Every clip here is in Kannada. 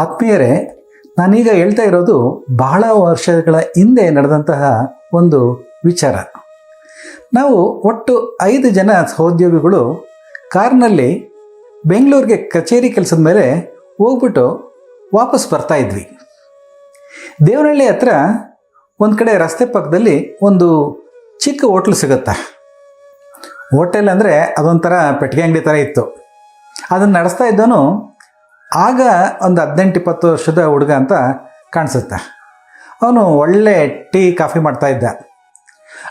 ಆತ್ಮೀಯರೇ, ನಾನೀಗ ಹೇಳ್ತಾ ಇರೋದು ಬಹಳ ವರ್ಷಗಳ ಹಿಂದೆ ನಡೆದಂತಹ ಒಂದು ವಿಚಾರ. ನಾವು ಒಟ್ಟು ಐದು ಜನ ಸಹೋದ್ಯೋಗಿಗಳು ಕಾರ್ನಲ್ಲಿ ಬೆಂಗಳೂರಿಗೆ ಕಚೇರಿ ಕೆಲಸದ ಮೇಲೆ ಹೋಗ್ಬಿಟ್ಟು ವಾಪಸ್ ಬರ್ತಾ ಇದ್ವಿ. ದೇವನಹಳ್ಳಿ ಹತ್ರ ಒಂದು ಕಡೆ ರಸ್ತೆ ಪಕ್ಕದಲ್ಲಿ ಒಂದು ಚಿಕ್ಕ ಹೋಟ್ಲ್ ಸಿಗುತ್ತಾ. ಹೋಟೆಲ್ ಅಂದರೆ ಅದೊಂಥರ ಪೆಟ್ಟಿಗೆ ಅಂಗಡಿ ಥರ ಇತ್ತು. ಅದನ್ನು ನಡೆಸ್ತಾ ಇದ್ದವನು ಆಗ ಒಂದು ಹದಿನೆಂಟು ಇಪ್ಪತ್ತು ವರ್ಷದ ಹುಡುಗ ಅಂತ ಕಾಣಿಸುತ್ತೆ. ಅವನು ಒಳ್ಳೆ ಟೀ, ಕಾಫಿ ಮಾಡ್ತಾಯಿದ್ದ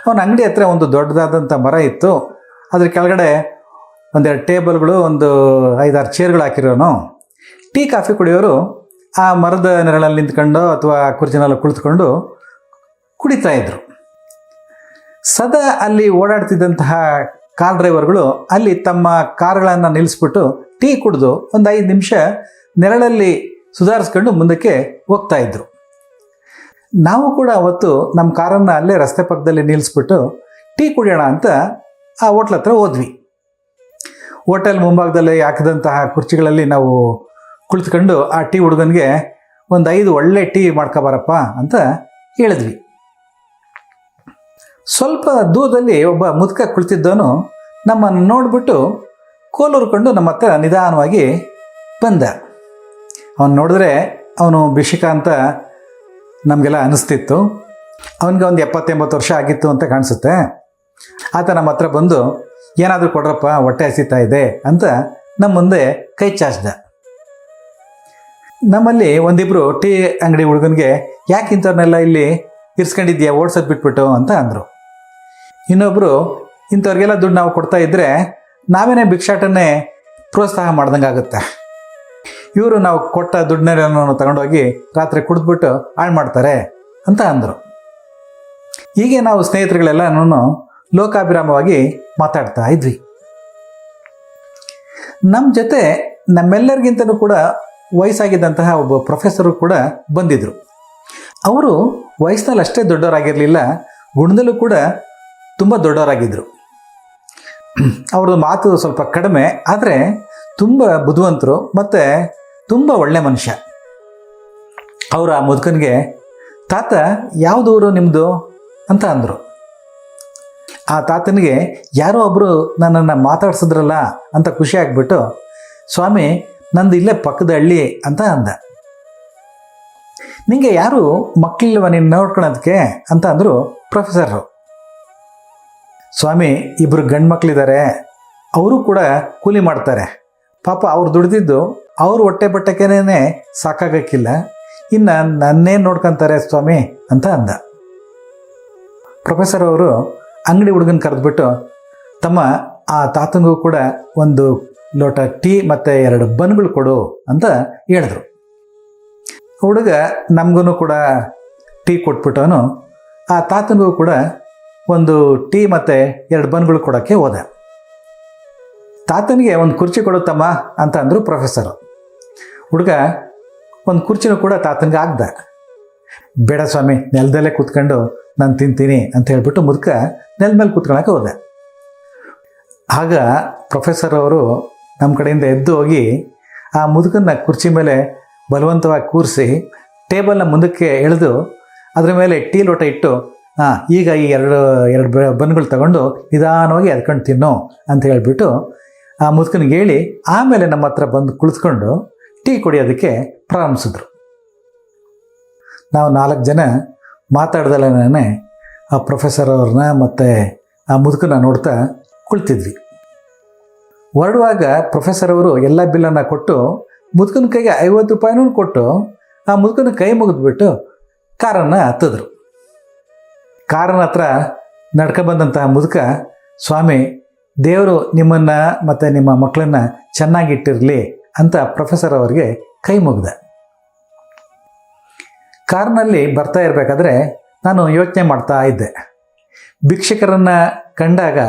ಅವನ ಅಂಗಡಿ ಹತ್ರ ಒಂದು ದೊಡ್ಡದಾದಂಥ ಮರ ಇತ್ತು. ಅದ್ರ ಕೆಳಗಡೆ ಒಂದೆರಡು ಟೇಬಲ್ಗಳು, ಒಂದು ಐದಾರು ಚೇರ್ಗಳು ಹಾಕಿರೋನು. ಟೀ, ಕಾಫಿ ಕುಡಿಯೋರು ಆ ಮರದ ನೆರಳಲ್ಲಿ ನಿಂತ್ಕೊಂಡು ಅಥವಾ ಕುರ್ಚಿನಲ್ಲಿ ಕುಳಿತುಕೊಂಡು ಕುಡಿತಾ ಇದ್ರು. ಸದಾ ಅಲ್ಲಿ ಓಡಾಡ್ತಿದ್ದಂತಹ ಕಾರ್ ಡ್ರೈವರ್ಗಳು ಅಲ್ಲಿ ತಮ್ಮ ಕಾರ್ಗಳನ್ನು ನಿಲ್ಲಿಸ್ಬಿಟ್ಟು ಟೀ ಕುಡಿದು ಒಂದು ಐದು ನಿಮಿಷ ನೆರಳಲ್ಲಿ ಸುಧಾರಿಸ್ಕೊಂಡು ಮುಂದಕ್ಕೆ ಹೋಗ್ತಾ ಇದ್ರು. ನಾವು ಕೂಡ ಅವತ್ತು ನಮ್ಮ ಕಾರನ್ನು ಅಲ್ಲೇ ರಸ್ತೆ ಪಕ್ಕದಲ್ಲಿ ನಿಲ್ಲಿಸ್ಬಿಟ್ಟು ಟೀ ಕುಡಿಯೋಣ ಅಂತ ಆ ಹೋಟ್ಲ್ ಹತ್ರ ಹೋದ್ವಿ. ಹೋಟೆಲ್ ಮುಂಭಾಗದಲ್ಲಿ ಹಾಕಿದಂತಹ ಕುರ್ಚಿಗಳಲ್ಲಿ ನಾವು ಕುಳಿತುಕೊಂಡು ಆ ಟೀ ಹುಡುಗನಿಗೆ ಒಂದು ಐದು ಒಳ್ಳೆ ಟೀ ಮಾಡ್ಕೊಬಾರಪ್ಪ ಅಂತ ಹೇಳಿದ್ವಿ. ಸ್ವಲ್ಪ ದೂರದಲ್ಲಿ ಒಬ್ಬ ಮುದುಕ ಕುಳಿತಿದ್ದವನು ನಮ್ಮನ್ನು ನೋಡಿಬಿಟ್ಟು ಕೋಲೂರ್ಕೊಂಡು ನಮ್ಮ ಹತ್ರ ನಿಧಾನವಾಗಿ ಬಂದ. ಅವನು ನೋಡಿದ್ರೆ ಅವನು ಭಿಷಿಕ ಅಂತ ನಮಗೆಲ್ಲ ಅನಿಸ್ತಿತ್ತು. ಅವನಿಗೆ ಒಂದು ಎಪ್ಪತ್ತೆಂಬತ್ತು ವರ್ಷ ಆಗಿತ್ತು ಅಂತ ಕಾಣಿಸುತ್ತೆ. ಆತ ನಮ್ಮ ಹತ್ರ ಬಂದು, ಏನಾದರೂ ಕೊಡ್ರಪ್ಪ, ಹೊಟ್ಟೆ ಹಸಿತಾ ಇದೆ ಅಂತ ನಮ್ಮ ಮುಂದೆ ಕೈ ಚಾಚ್ದ. ನಮ್ಮಲ್ಲಿ ಒಂದಿಬ್ಬರು ಟೀ ಅಂಗಡಿ ಹುಡುಗನಿಗೆ, ಯಾಕೆ ಇಂಥವ್ರನ್ನೆಲ್ಲ ಇಲ್ಲಿ ಇರ್ಸ್ಕೊಂಡಿದ್ಯಾ, ಓಡ್ಸೋದು ಬಿಟ್ಬಿಟ್ಟು? ಅಂತ ಅಂದರು. ಇನ್ನೊಬ್ಬರು ಇಂಥವ್ರಿಗೆಲ್ಲ ದುಡ್ಡು ನಾವು ಕೊಡ್ತಾ ಇದ್ದರೆ ನಾವೇನೇ ಭಿಕ್ಷಾಟನ್ನೇ ಪ್ರೋತ್ಸಾಹ ಮಾಡ್ದಂಗೆ ಆಗುತ್ತೆ ಇವರು ನಾವು ಕೊಟ್ಟ ದುಡ್ಡನ್ನೆಲ್ಲ ತಗೊಂಡೋಗಿ ರಾತ್ರಿ ಕುಡಿದ್ಬಿಟ್ಟು ಹಾಳು ಮಾಡ್ತಾರೆ ಅಂತ ಅಂದರು. ಹೀಗೆ ನಾವು ಸ್ನೇಹಿತರುಗಳೆಲ್ಲನೂ ಲೋಕಾಭಿರಾಮವಾಗಿ ಮಾತಾಡ್ತಾ ಇದ್ವಿ. ನಮ್ಮ ಜೊತೆ ನಮ್ಮೆಲ್ಲರಿಗಿಂತಲೂ ಕೂಡ ವಯಸ್ಸಾಗಿದ್ದಂತಹ ಒಬ್ಬ ಪ್ರೊಫೆಸರು ಕೂಡ ಬಂದಿದ್ದರು ಅವರು ವಯಸ್ಸಿನಲ್ಲಿ ಅಷ್ಟೇ ದೊಡ್ಡವರಾಗಿರಲಿಲ್ಲ, ಗುಣದಲ್ಲೂ ಕೂಡ ತುಂಬ ದೊಡ್ಡವರಾಗಿದ್ದರು ಅವ್ರದ್ದು ಮಾತು ಸ್ವಲ್ಪ ಕಡಿಮೆ, ಆದರೆ ತುಂಬ ಬುದ್ಧಿವಂತರು ಮತ್ತು ತುಂಬ ಒಳ್ಳೆ ಮನುಷ್ಯ. ಅವರು ಆ ಮುದುಕನಿಗೆ, ತಾತ ಯಾವುದೂರು ನಿಮ್ಮದು ಅಂತ ಅಂದರು. ಆ ತಾತನಿಗೆ, ಯಾರೋ ಒಬ್ಬರು ನನ್ನನ್ನು ಮಾತಾಡ್ಸಿದ್ರಲ್ಲ ಅಂತ ಖುಷಿ ಆಗಿಬಿಟ್ಟು, ಸ್ವಾಮಿ, ನಂದು ಇಲ್ಲೇ ಪಕ್ಕದ ಹಳ್ಳಿ ಅಂತ ಅಂದ. ನಿಮಗೆ ಯಾರು ಮಕ್ಕಳಿಲ್ವ ನೀನು ನೋಡ್ಕೊಳೋದಕ್ಕೆ? ಅಂತ ಅಂದರು ಪ್ರೊಫೆಸರು ಸ್ವಾಮಿ ಇಬ್ಬರು ಗಂಡು ಮಕ್ಕಳಿದ್ದಾರೆ ಅವರು ಕೂಡ ಕೂಲಿ ಮಾಡ್ತಾರೆ. ಪಾಪ ಅವ್ರು ದುಡಿದಿದ್ದು ಅವ್ರ ಹೊಟ್ಟೆ ಬಟ್ಟೆಕೇನೆ ಸಾಕಾಗಕ್ಕಿಲ್ಲ. ಇನ್ನು ನನ್ನೇ ನೋಡ್ಕೊಂತಾರೆ ಸ್ವಾಮಿ ಅಂತ ಅಂದ. ಪ್ರೊಫೆಸರ್ ಅವರು ಅಂಗಡಿ ಹುಡುಗನ ಕರೆದ್ಬಿಟ್ಟು, ತಮ್ಮ, ಆ ತಾತಂಗೂ ಕೂಡ ಒಂದು ಲೋಟ ಟೀ ಮತ್ತು ಎರಡು ಬನ್ಗಳು ಕೊಡು ಅಂತ ಹೇಳಿದ್ರು. ಹುಡುಗ ನಮಗೂ ಕೂಡ ಟೀ ಕೊಟ್ಬಿಟ್ಟವನು, ಆ ತಾತನಿಗೂ ಕೂಡ ಒಂದು ಟೀ ಮತ್ತು ಎರಡು ಬನ್ಗಳು ಕೊಡೋಕ್ಕೆ ಹೋದೆ. ತಾತನಿಗೆ ಒಂದು ಕುರ್ಚಿ ಕೊಡುತ್ತಮ್ಮ ಅಂತ ಅಂದರು ಪ್ರೊಫೆಸರು. ಹುಡುಗ ಒಂದು ಕುರ್ಚಿನೂ ಕೂಡ ತಾತನಿಗೆ ಆಗ್ದ. ಬೇಡ ಸ್ವಾಮಿ, ನೆಲದಲ್ಲೇ ಕೂತ್ಕೊಂಡು ನಾನು ತಿಂತೀನಿ ಅಂತ ಹೇಳ್ಬಿಟ್ಟು ಮುದುಕ ನೆಲ ಮೇಲೆ ಕೂತ್ಕೊಳಕ್ಕೆ ಹೋದೆ. ಆಗ ಪ್ರೊಫೆಸರ್ ಅವರು ನಮ್ಮ ಕಡೆಯಿಂದ ಎದ್ದು ಹೋಗಿ ಆ ಮುದುಕನ್ನ ಕುರ್ಚಿ ಮೇಲೆ ಬಲವಂತವಾಗಿ ಕೂರಿಸಿ ಟೇಬಲ್ನ ಮುಂದಕ್ಕೆ ಎಳೆದು ಅದರ ಮೇಲೆ ಟೀ ಲೋಟ ಇಟ್ಟು ಹಾಂ, ಈಗ ಈ ಎರಡು ಎರಡು ಬನ್ಗಳು ತಗೊಂಡು ನಿಧಾನವಾಗಿ ಎದ್ಕೊಂಡು ತಿನ್ನು ಅಂತ ಹೇಳಿಬಿಟ್ಟು ಆ ಮುದುಕನಿಗೆ ಹೇಳಿ, ಆಮೇಲೆ ನಮ್ಮ ಹತ್ರ ಬಂದು ಕುಳಿತುಕೊಂಡು ಟೀ ಕುಡಿಯೋದಕ್ಕೆ ಪ್ರಾರಂಭಿಸಿದ್ರು. ನಾವು ನಾಲ್ಕು ಜನ ಮಾತಾಡ್ದಲ್ಲೇ ಆ ಪ್ರೊಫೆಸರ್ ಅವ್ರನ್ನ ಮತ್ತು ಆ ಮುದುಕನ ನೋಡ್ತಾ ಕುಳಿತಿದ್ವಿ. ಹೊರಡುವಾಗ ಪ್ರೊಫೆಸರ್ ಅವರು ಎಲ್ಲ ಬಿಲ್ಲನ್ನು ಕೊಟ್ಟು ಮುದುಕನ ಕೈಗೆ ಐವತ್ತು ರೂಪಾಯಿನೂ ಕೊಟ್ಟು ಆ ಮುದುಕನ ಕೈ ಮುಗಿದ್ಬಿಟ್ಟು ಕಾರನ್ನು ಹತ್ತಿದ್ರು. ಕಾರನ ಹತ್ರ ನಡ್ಕೊಬಂದಂತಹ ಮುದುಕ, ಸ್ವಾಮಿ, ದೇವರು ನಿಮ್ಮನ್ನು ಮತ್ತು ನಿಮ್ಮ ಮಕ್ಕಳನ್ನ ಚೆನ್ನಾಗಿಟ್ಟಿರಲಿ ಅಂತ ಪ್ರೊಫೆಸರ್ ಅವರಿಗೆ ಕೈ ಮುಗ್ದ. ಕಾರ್ನಲ್ಲಿ ಬರ್ತಾ ಇರಬೇಕಾದ್ರೆ ನಾನು ಯೋಚನೆ ಮಾಡ್ತಾ ಇದ್ದೆ. ಭಿಕ್ಷಕರನ್ನು ಕಂಡಾಗ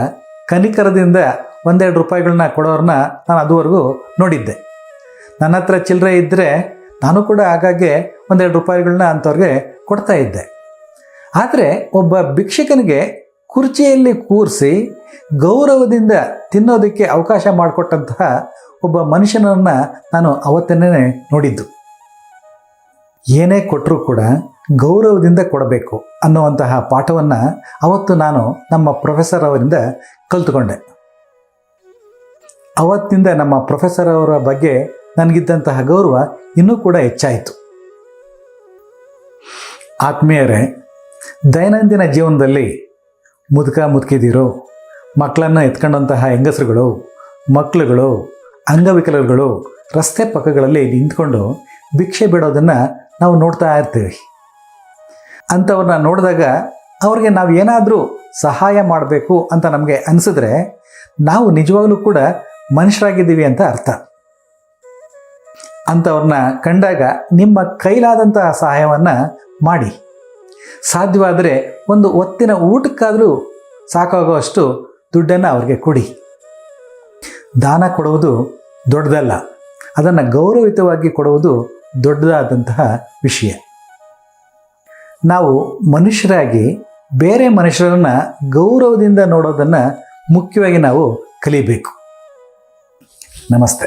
ಕನಿಕರದಿಂದ ಒಂದೆರಡು ರೂಪಾಯಿಗಳನ್ನ ಕೊಡೋರನ್ನ ನಾನು ಅದುವರೆಗೂ ನೋಡಿದ್ದೆ. ನನ್ನ ಹತ್ರ ಚಿಲ್ಲರೆ ಇದ್ದರೆ ನಾನು ಕೂಡ ಆಗಾಗ್ಗೆ ಒಂದೆರಡು ರೂಪಾಯಿಗಳನ್ನ ಅಂಥವ್ರಿಗೆ ಕೊಡ್ತಾ ಇದ್ದೆ. ಆದರೆ ಒಬ್ಬ ಭಿಕ್ಷಕನಿಗೆ ಕುರ್ಚಿಯಲ್ಲಿ ಕೂರಿಸಿ ಗೌರವದಿಂದ ತಿನ್ನೋದಕ್ಕೆ ಅವಕಾಶ ಮಾಡಿಕೊಟ್ಟಂತಹ ಒಬ್ಬ ಮನುಷ್ಯನನ್ನು ನಾನು ಅವತ್ತನ್ನೇ ನೋಡಿದ್ದು. ಏನೇ ಕೊಟ್ಟರೂ ಕೂಡ ಗೌರವದಿಂದ ಕೊಡಬೇಕು ಅನ್ನುವಂತಹ ಪಾಠವನ್ನು ಅವತ್ತು ನಾನು ನಮ್ಮ ಪ್ರೊಫೆಸರ್ ಅವರಿಂದ ಕಲ್ತುಕೊಂಡೆ. ಅವತ್ತಿಂದ ನಮ್ಮ ಪ್ರೊಫೆಸರ್ ಅವರ ಬಗ್ಗೆ ನನಗಿದ್ದಂತಹ ಗೌರವ ಇನ್ನೂ ಕೂಡ ಹೆಚ್ಚಾಯಿತು. ಆತ್ಮೀಯರೇ ದೈನಂದಿನ ಜೀವನದಲ್ಲಿ ಮುದುಕ ಮುದುಕಿದಿರು, ಮಕ್ಕಳನ್ನು ಎತ್ಕೊಂಡಂತಹ ಹೆಂಗಸರುಗಳು, ಮಕ್ಕಳುಗಳು, ಅಂಗವಿಕಲರುಗಳು ರಸ್ತೆ ಪಕ್ಕಗಳಲ್ಲಿ ನಿಂತ್ಕೊಂಡು ಭಿಕ್ಷೆ ಬಿಡೋದನ್ನು ನಾವು ನೋಡ್ತಾ ಇರ್ತೀವಿ. ಅಂಥವ್ರನ್ನ ನೋಡಿದಾಗ ಅವ್ರಿಗೆ ನಾವು ಏನಾದರೂ ಸಹಾಯ ಮಾಡಬೇಕು ಅಂತ ನಮಗೆ ಅನಿಸಿದ್ರೆ ನಾವು ನಿಜವಾಗಲೂ ಕೂಡ ಮನುಷ್ಯರಾಗಿದ್ದೀವಿ ಅಂತ ಅರ್ಥ. ಅಂಥವ್ರನ್ನ ಕಂಡಾಗ ನಿಮ್ಮ ಕೈಲಾದಂತಹ ಸಹಾಯವನ್ನು ಮಾಡಿ. ಸಾಧ್ಯವಾದರೆ ಒಂದು ಒತ್ತಿನ ಊಟಕ್ಕಾದರೂ ಸಾಕಾಗುವಷ್ಟು ದುಡ್ಡನ್ನು ಅವ್ರಿಗೆ ಕೊಡಿ. ದಾನ ಕೊಡುವುದು ದೊಡ್ಡದಲ್ಲ, ಅದನ್ನು ಗೌರವಯುತವಾಗಿ ಕೊಡುವುದು ದೊಡ್ಡದಾದಂತಹ ವಿಷಯ. ನಾವು ಮನುಷ್ಯರಾಗಿ ಬೇರೆ ಮನುಷ್ಯರನ್ನು ಗೌರವದಿಂದ ನೋಡೋದನ್ನು ಮುಖ್ಯವಾಗಿ ನಾವು ಕಲಿಬೇಕು. ನಮಸ್ತೆ.